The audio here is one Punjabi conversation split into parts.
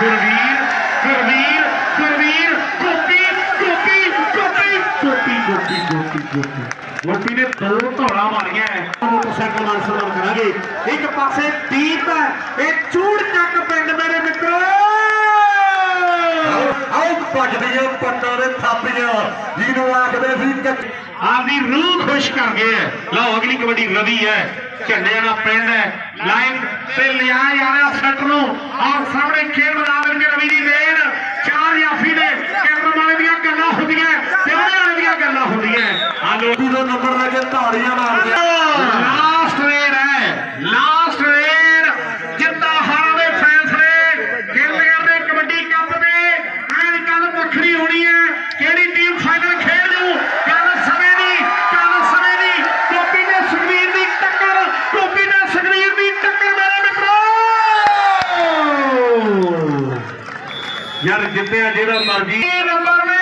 ਗੁਰਵੀਰ ਗੁਰਵੀਰ ਗੁਰਵੀਰ ਗੋਪੀ ਗੋਪੀ ਗੋਪੀ ਗੋਪੀ ਗੋਪੀ ਗੋਪੀ ਗੋਪੀ। ਗੋਪੀ ਨੇ ਦੋ ਧੌੜਾ ਮਾਰੀਆਂ ਹੈ। ਮੋਟਰਸਾਈਕਲ ਨਾਲ ਸਲਾਮ ਕਰਾਂਗੇ। ਇੱਕ ਪਾਸੇ ਦੀਪ ਹੈ ਇਹ ਚੂੜ ਚੱਕ ਪਿੰਡ ਮੇਰੇ ਮਿੱਤਰੋ। ਆਓ ਭੱਜਦੀ ਜੋ ਪੱਟਾਂ ਦੇ ਥਾਪੀਆਂ ਜਿਹਨੂੰ ਆਖਦੇ ਸੀ ਆਪਦੀ ਰੂਹ ਖੁਸ਼ ਕਰ ਗਏ। ਲਓ ਅਗਲੀ ਕਬੱਡੀ ਰਵੀ ਹੈ ਝੰਡੇ ਦਾ ਪਿੰਡ ਹੈ। ਲਾਈਨ ਤੇ ਲਿਆ ਯਾਰ ਸੱਟ ਨੂੰ ਔਰ ਸਾਹਮਣੇ ਖੇਡ ਮੈਦਾਨ ਵਿੱਚ ਰਵੀ ਦੀ ਰੇਡ ਚਾਰ ਜਾਫੀ ਨੇ ਕੈਮਰਾ ਵਾਲੇ ਦੀਆਂ ਗੱਲਾਂ ਹੁੰਦੀਆਂ ਤੇ ਵਾਲੇ ਦੀਆਂ ਗੱਲਾਂ ਹੁੰਦੀਆਂ। ਆਲੋ ਦੀ ਦਾ ਨੰਬਰ ਲੈ ਕੇ ਤਾੜੀਆਂ ਮਾਰਦੇ ਲਾਸਟ ਰੇਡ ਹੈ ਲਾਸਟ ਰੇਡ ਜਿੱਤਾ ਹਾਰਾਂ ਦੇ ਫੈਸਲੇ ਗਿੱਲ ਕਰਦੇ ਕਬੱਡੀ ਕੱਪ ਦੇ ਐਨ ਗੱਲ ਵੱਖਰੀ ਹੋਣੀ ਹੈ ਕਿਹੜੀ ਟੀਮ ਫਾਈਨਲ ਖੇਡ ਜੂ ਗੱਲ ਸਮੇਂ ਦੀ ਗੱਲ ਸਮੇਂ ਦੀ ਗੋਪੀ ਤੇ ਸੁਖਵੀਰ ਦੀ ਟੱਕਰ ਗੋਪੀ ਤੇ ਸੁਖਵੀਰ ਦੀ ਟੱਕਰ ਮੇਰੇ ਮਿੱਤਰੋ ਯਾਰ ਜਿੱਤਿਆ ਜਿਹੜਾ ਮਰਜ਼ੀ। ਨੰਬਰ ਨੇ?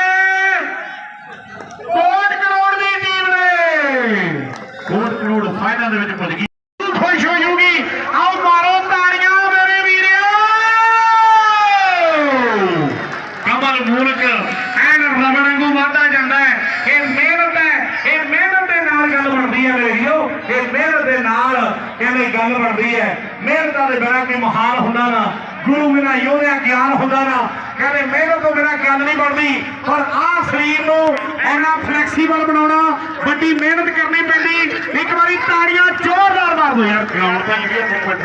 ਕੋਟ ਕਰੋੜ ਦੀ ਟੀਮ ਨੇ। ਕੋਟ ਕਰੋੜ ਫਾਈਨਲ ਦੇ ਵਿੱਚ ਪੁੱਜ ਗਈ। ਖੁਸ਼ ਹੋ ਜੂਗੀ। ਆਓ ਮਾਰੋ ਤਾੜੀਆਂ ਮੇਰੇ ਵੀਰੋ ਕਮਲ ਮੂਲਕ ਐਨ ਰਬੜ ਵਾਂਗੂ ਵਾਧਾ ਜਾਂਦਾ ਹੈ। ਇਹ ਮਿਹਨਤ ਹੈ ਇਹ ਮਿਹਨਤ ਦੇ ਨਾਲ ਗੱਲ ਬਣਦੀ ਹੈ ਮੇਰੇ ਵੀਰੋ ਇਹ ਮਿਹਨਤ ਦੇ ਨਾਲ ਕਹਿੰਦੇ ਗੱਲ ਬਣਦੀ ਹੈ। ਮਿਹਨਤਾਂ ਦੇ ਬਿਨਾਂ ਕੋਈ ਮਹਾਨ ਹੁੰਦਾ ਨਾ। ਗੁਰੂ ਬਿਨਾਂ ਯੋਧਿਆ ਗਿਆਨ ਹੁੰਦਾ ਨਾ। ਕਹਿੰਦੇ ਮਿਹਨਤ ਤੋਂ ਬਿਨਾਂ ਗੱਲ ਨਹੀਂ ਬਣਦੀ। ਪਰ ਆਹ ਸਰੀਰ ਨੂੰ ਇੰਨਾ ਫਲੈਕਸੀਬਲ ਬਣਾਉਣਾ ਵੱਡੀ ਮਿਹਨਤ ਕਰਨੀ ਪੈਂਦੀ। ਇੱਕ ਵਾਰੀ ਤਾੜੀਆਂ ਜ਼ੋਰਦਾਰ ਮਾਰ ਦਿਓ ਯਾਰ। ਗਰਾਊਂਡ ਤਾਂ ਜਿਹੜੀ ਇੱਕ ਮਿੰਟ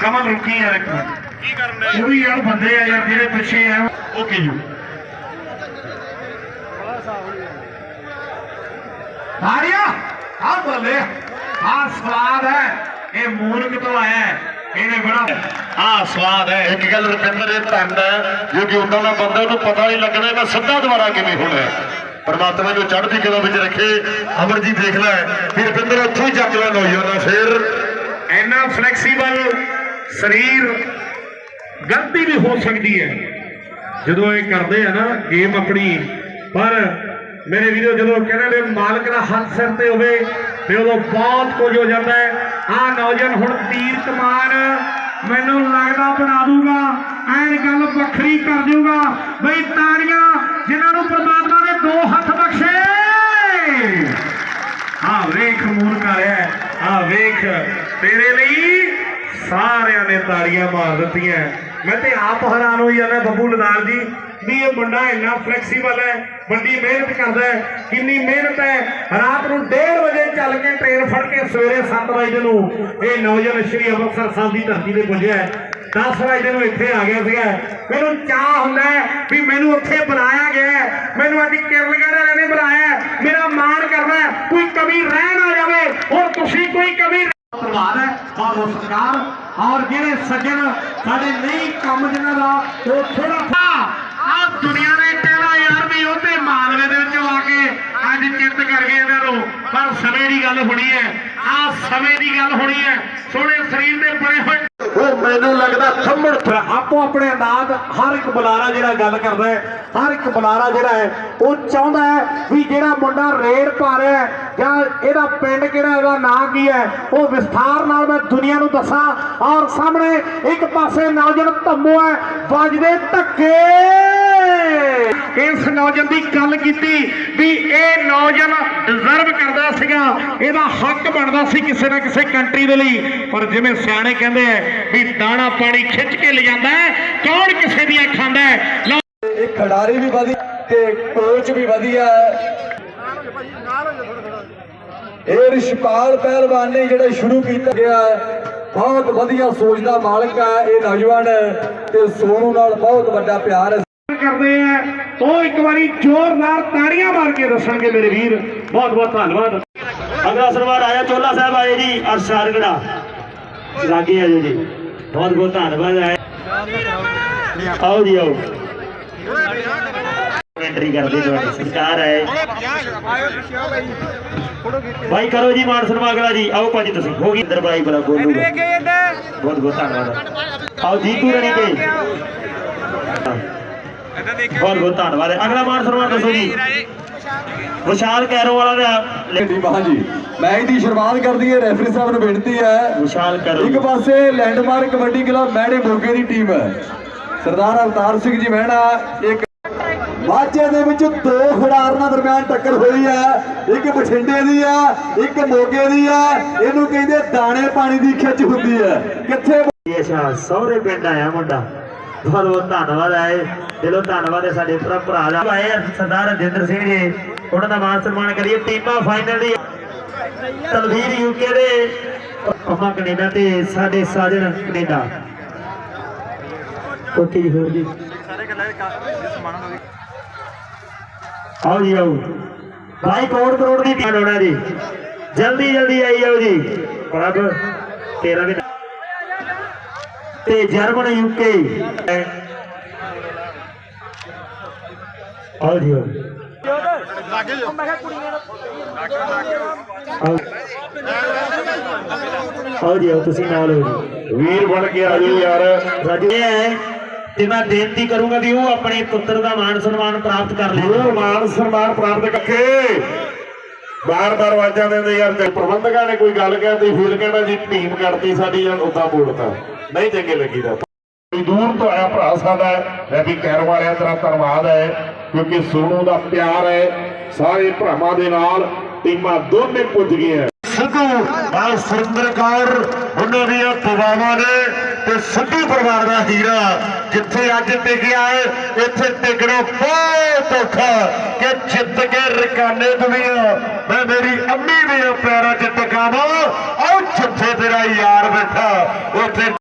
ਕਮਲ ਰੁਕੀ ਯਾਰ ਇੱਕ ਮਿੰਟ। ਕੀ ਕਰਨਾ ਉਹ ਵੀ ਯਾਰ ਬੰਦੇ ਆ ਯਾਰ ਜਿਹੜੇ ਪਿੱਛੇ ਆ। ਓਕੇ ਯੂ ਤਾੜੀਆਂ? ਆ ਬੱਲੇ। ਆ ਸਵਾਦ ਹੈ। ਇਹ ਮੂਨਕ ਤੋਂ ਆਇਆ ਹੈ ਇਹਨੇ ਬੜਾ ਆ ਸਵਾਦ ਹੈ ਇੱਕ ਗੱਲ ਰੁਪਿੰਦਰ ਇਹ ਧੰਨ ਹੈ ਜੋ ਕਿ ਉਦਾਂ ਦਾ ਬੰਦਾ ਉਹਨੂੰ ਪਤਾ ਨਹੀਂ ਲੱਗਣਾ ਮੈਂ ਸਿੱਧਾ ਦੁਬਾਰਾ ਕਿਵੇਂ ਹੋਣਾ ਹੈ। ਪਰਮਾਤਮਾ ਨੂੰ ਚੜ੍ਹਦੀ ਕਲਾ ਵਿੱਚ ਰੱਖੇ ਅਮਰਜੀਤ ਦੇਖ ਲੈ ਫਿਰ ਰੁਪਿੰਦਰ ਉੱਥੋਂ ਹੀ ਚੱਕ ਲੈ ਨੌਜਵਾਨਾਂ ਫਿਰ ਇੰਨਾ ਫਲੈਕਸੀਬਲ ਸਰੀਰ ਗਲਤੀ ਵੀ ਹੋ ਸਕਦੀ ਹੈ। ਜਦੋਂ ਇਹ ਕਰਦੇ ਆ ਨਾ ਗੇਮ ਆਪਣੀ ਪਰ ਮੇਰੇ ਵੀਰੋ ਜਦੋਂ ਕਹਿੰਦੇ ਨੇ ਮਾਲਕ ਦਾ ਹੱਥ ਸਿਰ ਤੇ ਹੋਵੇ ਤੇ ਉਦੋਂ ਬਹੁਤ ਕੁਝ ਹੋ ਜਾਂਦਾ ਹੈ। ਆਹ ਨੌਜਵਾਨ ਹੁਣ ਤੀਰ ਕਮਾਨ ਮੈਨੂੰ ਲੱਗਦਾ ਬਣਾ ਦੂਗਾ ਐਨ ਗੱਲ ਵੱਖਰੀ ਕਰ ਦੂਗਾ ਬਈ ਤਾੜੀਆਂ ਜਿਨ੍ਹਾਂ ਨੂੰ ਪ੍ਰਮਾਤਮਾ ਨੇ ਦੋ ਹੱਥ ਬਖਸ਼ੇ। ਆ ਵੇਖ ਮੂਨ ਕਰਿਆ ਆ ਵੇਖ, ਤੇਰੇ ਲਈ ਸਾਰਿਆਂ ਨੇ ਤਾੜੀਆਂ ਮਾਰ ਦਿੱਤੀਆਂ। ਮੈਂ ਤੇ ਆਪ ਹੈਰਾਨ ਹੋਈ ਜਾਂਦਾ ਬੱਬੂ ਲਦਾਰ ਜੀ। ਵੀ ਇਹ ਮੁੰਡਾ ਇੰਨਾ ਫਲੈਕਸੀਬਲ ਹੈ, ਵੱਡੀ ਮਿਹਨਤ ਕਰਦਾ ਹੈ, ਕਿੰਨੀ ਮਿਹਨਤ ਹੈ। ਰਾਤ ਨੂੰ 1:30 ਵਜੇ ਚੱਲ ਕੇ ਟ੍ਰੇਨ ਫੜ ਕੇ ਸਵੇਰੇ 7 ਵਜੇ ਨੂੰ ਇਹ ਨੌਜਵਾਨ ਸ਼੍ਰੀ ਅੰਮ੍ਰਿਤਸਰ ਸਾਹਿਬ ਦੀ ਧਰਤੀ ਤੇ ਪੁੱਜਿਆ 10 ਵਜੇ ਨੂੰ ਇੱਥੇ ਆ ਗਿਆ ਸੀਗਾ। ਮੈਨੂੰ ਚਾਹ ਹੁੰਦਾ ਵੀ ਮੈਨੂੰ ਉੱਥੇ ਬੁਲਾਇਆ ਗਿਆ ਮੈਨੂੰ ਅੱਜ ਕਿਰਨਗੜ੍ਹ ਵਾਲਿਆਂ ਨੇ ਬੁਲਾਇਆ ਮੇਰਾ ਮਾਣ ਕਰਨਾ ਕੋਈ ਕਮੀ ਰਹਿ ਨਾ ਜਾਵੇ। ਔਰ ਤੁਸੀਂ ਕੋਈ ਕਮੀ ਧੰਨਵਾਦ ਹੈ ਔਰ ਉਹ ਔਰ ਜਿਹੜੇ ਸੱਜਣ ਸਾਡੇ ਨਹੀਂ ਕੰਮ ਜਿਹਨਾਂ ਦਾ, ਉਹ ਥੋੜਾ ਦੁਨੀਆ ਨੇ ਕਹਿਣਾ ਯਾਰ ਵੀ ਉਹ ਮਾਲਵੇ ਦੇ ਵਿੱਚੋਂ ਆ ਕੇ ਅੱਜ ਚਿੱਤ ਕਰ ਗਏ ਇਹਨਾਂ ਨੂੰ। ਪਰ ਸਮੇਂ ਦੀ ਗੱਲ ਹੋਣੀ ਹੈ। ਆ ਸਮੇਂ ਦੀ ਗੱਲ ਹੋਣੀ ਹੈ। ਸੋਹਣੇ ਸਰੀਰ ਦੇ ਬਣੇ ਹੋਏ। ਉਹ ਮੈਨੂੰ ਲੱਗਦਾ ਥੰਮੜ ਆਪੋ ਆਪਣੇ ਅੰਦਾਜ਼ ਹਰ ਇੱਕ ਬੁਲਾਰਾ ਜਿਹੜਾ ਗੱਲ ਕਰਦਾ ਹੈ, ਹਰ ਇੱਕ ਬੁਲਾਰਾ ਜਿਹੜਾ ਹੈ, ਉਹ ਚਾਹੁੰਦਾ ਹੈ ਵੀ ਜਿਹੜਾ ਮੁੰਡਾ ਰੇਡ ਪਾ ਰਿਹਾ ਹੈ, ਜਾਂ ਇਹਦਾ ਪਿੰਡ ਕਿਹੜਾ, ਇਹਦਾ ਨਾਂ ਕੀ ਹੈ, ਉਹ ਵਿਸਥਾਰ ਨਾਲ ਮੈਂ ਦੁਨੀਆ ਨੂੰ ਦੱਸਾਂ। ਔਰ ਸਾਹਮਣੇ ਇੱਕ ਪਾਸੇ ਨੌਜਵਾਨ ਧੰਮੋ ਹੈ, ਵੱਜਦੇ ਧੱਕੇ। ਇਸ ਨੌਜਵਾਨ ਦੀ ਗੱਲ ਕੀਤੀ ਵੀ ਇਹ ਨੌਜਵਾਨ ਡਿਜ਼ਰਵ ਕਰਦਾ ਸੀਗਾ। ਇਹਦਾ ਹੱਕ ਬਣਦਾ ਸੀ ਕਿਸੇ ਨਾ ਕਿਸੇ ਕੰਟਰੀ ਦੇ ਲਈ। ਪਰ ਜਿਵੇਂ ਸਿਆਣੇ ਕਹਿੰਦੇ ਆ ਵੀ ਦਾਣਾ ਪਾਣੀ ਖਿੱਚ ਕੇ ਲਿਜਾਂਦਾ ਕੌਣ ਕਿਸੇ ਦੀਆਂ ਖਾਂਦਾ ਇਹ ਖਿਡਾਰੀ ਵੀ ਵਧੀਆ ਤੇ ਕੋਚ ਵੀ ਵਧੀਆ ਇਹ ਰਿਸ਼ਪਾਲ ਪਹਿਲਵਾਨ ਨੇ ਜਿਹੜਾ ਸ਼ੁਰੂ ਕੀਤਾ ਗਿਆ ਬਹੁਤ ਵਧੀਆ ਸੋਚ ਦਾ ਮਾਲਕ ਹੈ ਇਹ ਨੌਜਵਾਨ ਤੇ ਸੋਨੂ ਨਾਲ ਬਹੁਤ ਵੱਡਾ ਪਿਆਰ ਹੈ। ਕਰਦੇ ਆ। ਉਹ ਇੱਕ ਵਾਰੀ ਜ਼ੋਰਦਾਰ ਤਾੜੀਆਂ ਮਾਰ ਕੇ ਦੱਸਣਗੇ ਮੇਰੇ ਵੀਰ। ਬਹੁਤ ਬਹੁਤ ਧੰਨਵਾਦ। ਅਗਲਾ ਸਰਵਾਰ ਆਇਆ ਚੋਲਾ ਸਾਹਿਬ ਆਏ ਜੀ ਅਰਸ਼ਾਰਗੜਾ ਲਾਗੇ ਆਜੋ ਜੀ। ਬਹੁਤ ਬਹੁਤ ਧੰਨਵਾਦ ਆਏ ਆਓ ਜੀ ਆਓ। ਐਂਟਰੀ ਕਰਦੇ ਤੁਹਾਡੀ ਸਰਕਾਰ ਹੈ ਭਾਈ ਕਰੋ ਜੀ ਮਾਨ ਅਗਲਾ ਜੀ। ਆਓ ਭਾਜੀ ਤੁਸੀਂ। ਹੋ ਗਈ ਇੰਦਰ ਬਾਈ ਬੜਾ ਬੋਲੂਗਾ ਬਹੁਤ ਬਹੁਤ ਧੰਨਵਾਦ। ਆਓ ਜੀਤੂ ਰਣੀ ਕੇ ਬਹੁਤ ਬਹੁਤ ਧੰਨਵਾਦ। ਹੈ ਅਗਲਾ ਮਾਨ ਸਨਮਾਨ ਦੱਸੋ ਜੀ। ਵਿਸ਼ਾਲ ਕੈਰੋ ਵਾਲਾ ਦਾ ਟੀਮ ਹਾਂਜੀ ਮੈਚ ਦੀ ਸ਼ੁਰੂਆਤ ਕਰਦੀ ਹੈ ਰੈਫਰੀ ਸਾਹਿਬ ਨੂੰ ਬੇਨਤੀ ਹੈ। ਵਿਸ਼ਾਲ ਕਰੋ। ਇੱਕ ਪਾਸੇ ਲੈਂਡਮਾਰਕ ਕਬੱਡੀ ਕਲੱਬ ਮੈੜੇ ਮੋਗੇ ਦੀ ਟੀਮ ਹੈ। ਸਰਦਾਰ ਅਵਤਾਰ ਸਿੰਘ ਜੀ ਮਹਿਣਾ ਇੱਕ ਮਾਝੇ ਦੇ ਵਿੱਚ ਦੋ ਖਿਡਾਰਨਾਂ ਦਰਮਿਆਨ ਟੱਕਰ ਹੋਈ ਹੈ। ਇੱਕ ਬਠਿੰਡੇ ਦੀ ਆ ਇੱਕ ਮੋਗੇ ਦੀ ਆ ਇਹਨੂੰ ਕਹਿੰਦੇ ਦਾਣੇ ਪਾਣੀ ਦੀ ਖਿੱਚ ਹੁੰਦੀ ਹੈ। ਕਿੱਥੇ ਇਹ ਅੱਛਾ ਸਹੁਰੇ ਪਿੰਡ ਆਇਆ ਮੁੰਡਾ। ਬਹੁਤ ਬਹੁਤ ਧੰਨਵਾਦ ਆਏ ਦਿਲੋਂ ਧੰਨਵਾਦ ਹੈ ਸਾਡੇ ਭਰਾ ਭਰਾ ਦਾ। ਆਏ ਸਰਦਾਰ ਰਜਿੰਦਰ ਸਿੰਘ ਜੀ। ਉਹਨਾਂ ਦਾ ਮਾਨ ਸਨਮਾਨ ਕਰੀਏ। ਟੀਮਾਂ ਫਾਈਨਲ ਦੀ। ਤਲਵੀਰ ਯੂਕੇ ਦੇ। ਅਮਾ ਕੈਨੇਡਾ ਤੇ ਸਾਡੇ ਸਾਜਣ ਕੈਨੇਡਾ। ਓਕੇ ਜੀ ਹੋਰ ਜੀ? ਆਓ ਜੀ, ਆਓ। ਭਾਈ ਕਰੋੜ ਕਰੋੜ ਦੀ ਟੀਮ ਹੋਣਾ ਜੀ। ਜਲਦੀ ਜਲਦੀ ਆਈ ਜਾਓ ਜੀ। ਪ੍ਰਭ, ਤੇਰਾ ਵੀ ਤੇ ਜਰਮਨ ਯੂਕੇ। ਆਓ ਜੀ ਆਓ ਆਓ। ਆਓ ਜੀ ਆਓ ਤੁਸੀਂ ਨਾਲ ਹੋ ਜੀ। ਵੀਰ ਬਣ ਕੇ ਆ ਜਾਓ ਯਾਰ। ਰਾਜੂ ਹੈ ਤੇ ਮੈਂ ਬੇਨਤੀ ਕਰੂੰਗਾ ਵੀ ਉਹ ਆਪਣੇ ਪੁੱਤਰ ਦਾ ਮਾਣ ਸਨਮਾਨ ਪ੍ਰਾਪਤ ਕਰ ਲੈਣ ਉਹ ਮਾਨ ਸਨਮਾਨ ਪ੍ਰਾਪਤ ਕਰਕੇ ਬਾਰ ਬਾਰ ਵਾਜਾਂ ਦਿੰਦੇ ਯਾਰ ਜੇ ਪ੍ਰਬੰਧਕਾਂ ਨੇ ਕੋਈ ਗੱਲ ਕਹਿਤੀ ਫੀਲ ਕਹਿਣਾ ਜੀ ਟੀਮ ਕੱਢਤੀ ਸਾਡੀ ਜਾਂ ਉਦਾਂ ਬੋਲਤਾ। ਨਹੀਂ ਚੰਗੇ ਲੱਗੀਦਾ। ਕੋਈ ਦੂਰ ਤੋਂ ਆਇਆ ਭਰਾ ਸਾਡਾ ਮੈਂ ਵੀ ਕਹਿਣ ਵਾਲਿਆਂ ਤੇਰਾ ਧੰਨਵਾਦ ਹੈ, ਕਿਉਂਕਿ ਸੋਨੂ ਦਾ ਪਿਆਰ ਹੈ, ਸਾਰੇ ਭਰਾਵਾਂ ਦੇ ਨਾਲ ਟੀਮਾਂ ਦੋਨੇ ਪੁੱਜ ਗਈਆਂ। ਸਿੱਧੂ ਨਾਲ ਸੁਰਿੰਦਰ ਕੌਰ ਉਹਨਾਂ ਦੀਆਂ ਦੁਆਵਾਂ ਨੇ ਤੇ ਸਿੱਧੂ ਪਰਿਵਾਰ ਦਾ ਹੀਰਾ ਜਿੱਥੇ ਅੱਜ ਟਿਕਿਆ ਹੈ, ਇੱਥੇ ਟਿਕਣਾ ਬਹੁਤ ਔਖਾ ਕਿ ਜਿੱਤ ਕੇ ਰਕਾਨੇ ਦੁਨੀਆ। ਮੈਂ ਮੇਰੀ ਅੰਮੀ ਦੇ ਪੈਰਾਂ 'ਚ ਟਿਕਾਵਾਂ। ਆਓ ਜਿੱਥੇ ਤੇਰਾ ਯਾਰ ਬੈਠਾ, ਉੱਥੇ